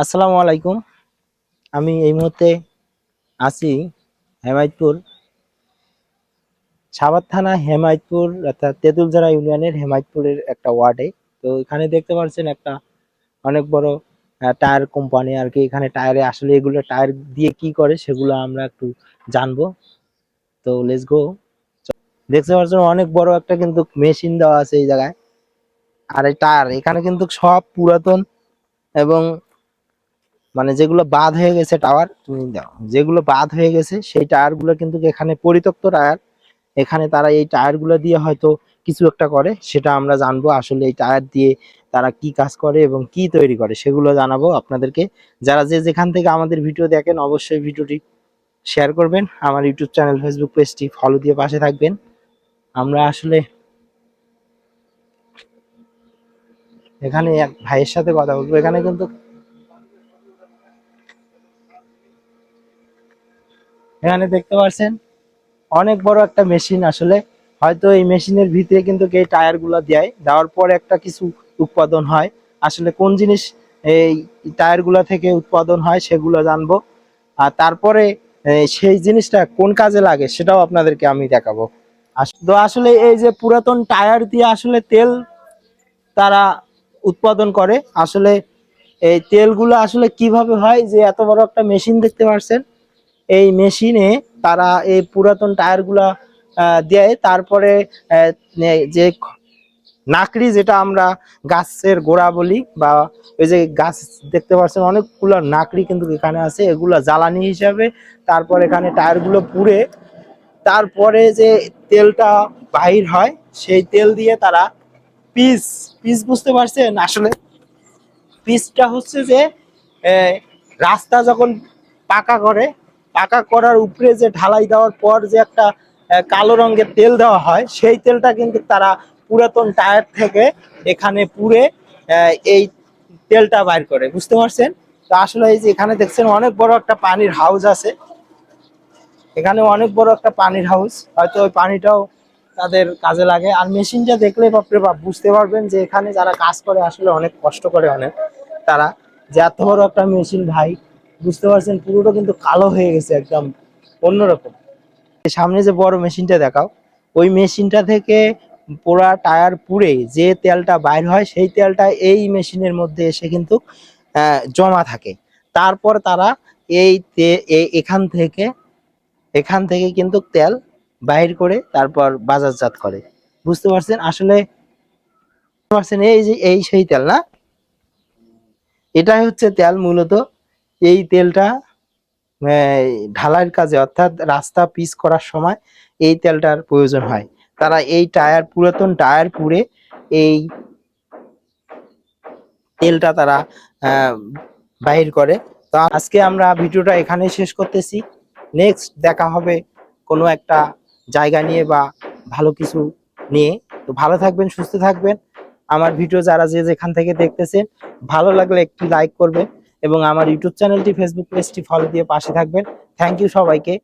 আসসালামু আলাইকুম। আমি এই মুহূর্তে আছি হেমায়তপুর, সাভার থানা হেমায়তপুর, অর্থাৎ তেঁতুলজারা ইউনিয়নের হেমায়তপুরের একটা ওয়ার্ডে। তো এখানে দেখতে পাচ্ছেন একটা অনেক বড় টায়ার কোম্পানি আর কি। এখানে টায়ারে আসলে এগুলো টায়ার দিয়ে কি করে সেগুলো আমরা একটু জানব। তো লেটস গো দেখতে পাচ্ছেন অনেক বড় একটা কিন্তু মেশিন দেওয়া আছে এই জায়গায়। আর এই টায়ার, এখানে কিন্তু সব পুরাতন এবং মানে যেগুলো বাদ হয়ে গেছে টাওয়ার তুমি দাও যেগুলো বাদ হয়ে গেছে, সেই টায়ারগুলো কিন্তু এখানে পরিত্যক্ত টায়ার এখানে তারা এই টায়ারগুলো দিয়ে হয়তো কিছু একটা করে, সেটা আমরা জানব আসলে এই টায়ার দিয়ে তারা কি কাজ করে এবং কি তৈরি করে, সেগুলো জানাব আপনাদেরকে। যারা যে যেখান থেকে আমাদের ভিডিও দেখেন, অবশ্যই ভিডিওটি শেয়ার করবেন। আমার ইউটিউব চ্যানেল ফেসবুক পেজটি ফলো দিয়ে পাশে থাকবেন। আমরা আসলে এখানে এক ভাইয়ের সাথে কথা বলব। এখানে কিন্তু এখানে দেখতে পাচ্ছেন অনেক বড় একটা মেশিন আসলে। হয়তো এই মেশিনের ভিতরে কিন্তু এই টায়ারগুলা দেয়, দেওয়ার পর একটা কিছু উৎপাদন হয়। আসলে কোন জিনিস এই টায়ারগুলা থেকে উৎপাদন হয় সেগুলো জানব। আর তারপরে সেই জিনিসটা কোন কাজে লাগে সেটাও আপনাদেরকে আমি দেখাবো। তো আসলে এই যে পুরাতন টায়ার দিয়ে আসলে তেল তারা উৎপাদন করে, আসলে এই তেলগুলো আসলে কীভাবে হয় যে এত বড় একটা মেশিন দেখতে পাচ্ছেন এই মেশিনে তারা এই পুরাতন টায়ারগুলা দেয়। তারপরে যে নাকড়ি যেটা আমরা গাছের গোড়া বলি বা ওই যে গাছ দেখতে পাচ্ছেন, অনেকগুলো নাকড়ি কিন্তু এখানে আছে। এগুলো জ্বালানি হিসাবে তারপর এখানে টায়ারগুলো পুড়ে, তারপরে যে তেলটা বাহির হয়, সেই তেল দিয়ে তারা পিস পিস বুঝতে পারছেন আসলে? পিসটা হচ্ছে যে রাস্তা যখন পাকা করে পাকা করার উপরে যে ঢালাই দেওয়ার পর যে একটা কালো রঙের তেল দেওয়া হয়, সেই তেলটা কিন্তু তারা পুরাতন টায়ার থেকে এখানে পুড়ে এই তেলটা বাইর করে। বুঝতে পারছেন? তো আসলে এই যে এখানে দেখছেন অনেক বড় একটা পানির হাউস আছে। এখানে অনেক বড় একটা পানির হাউস হয়তো ওই পানিটাও তাদের কাজে লাগে। আর মেশিনটা দেখলে বাপরে বাপ, বুঝতে পারবেন যে এখানে যারা কাজ করে, আসলে অনেক কষ্ট করে অনেক তারা। যে এত বড় একটা মেশিন ভাই বুঝতে পারছেন, পুরোটা কিন্তু কালো হয়ে গেছে একদম অন্যরকম। সামনে যে বড় মেশিনটা দেখাও, ওই মেশিনটা থেকে পোড়া টায়ার পুড়ে যে তেলটা বাইর হয়, সেই তেলটা এই মেশিনের মধ্যে এসে কিন্তু জমা থাকে। তারপর তারা এই এখান থেকে এখান থেকে কিন্তু তেল বাইর করে তারপর বাজারজাত করে। বুঝতে পারছেন? আসলে পারছেন, এই যে, এই সেই তেল না? এটাই হচ্ছে তেল মূলত এই তেলটা ঢালাইয়ের কাজে, অর্থাৎ রাস্তা পিচ করার সময় এই তেলটার প্রয়োজন হয়। তারা এই টায়ার, পুরাতন টায়ার পুড়ে এই তেলটা তারা বাহির করে। তো আজকে আমরা ভিডিওটা এখানেই শেষ করতেছি। নেক্সট দেখা হবে কোনো একটা জায়গা নিয়ে বা ভালো কিছু নিয়ে। তো ভালো থাকবেন, সুস্থ থাকবেন। আমার ভিডিও যারা যে যেখান থেকে দেখতেছেন, ভালো লাগলে একটি লাইক করবেন। এবং আমার ইউটিউব চ্যানেলটি ফেসবুক পেজটি ফলো দিয়ে পাশে থাকবেন। থ্যাংক ইউ সবাইকে।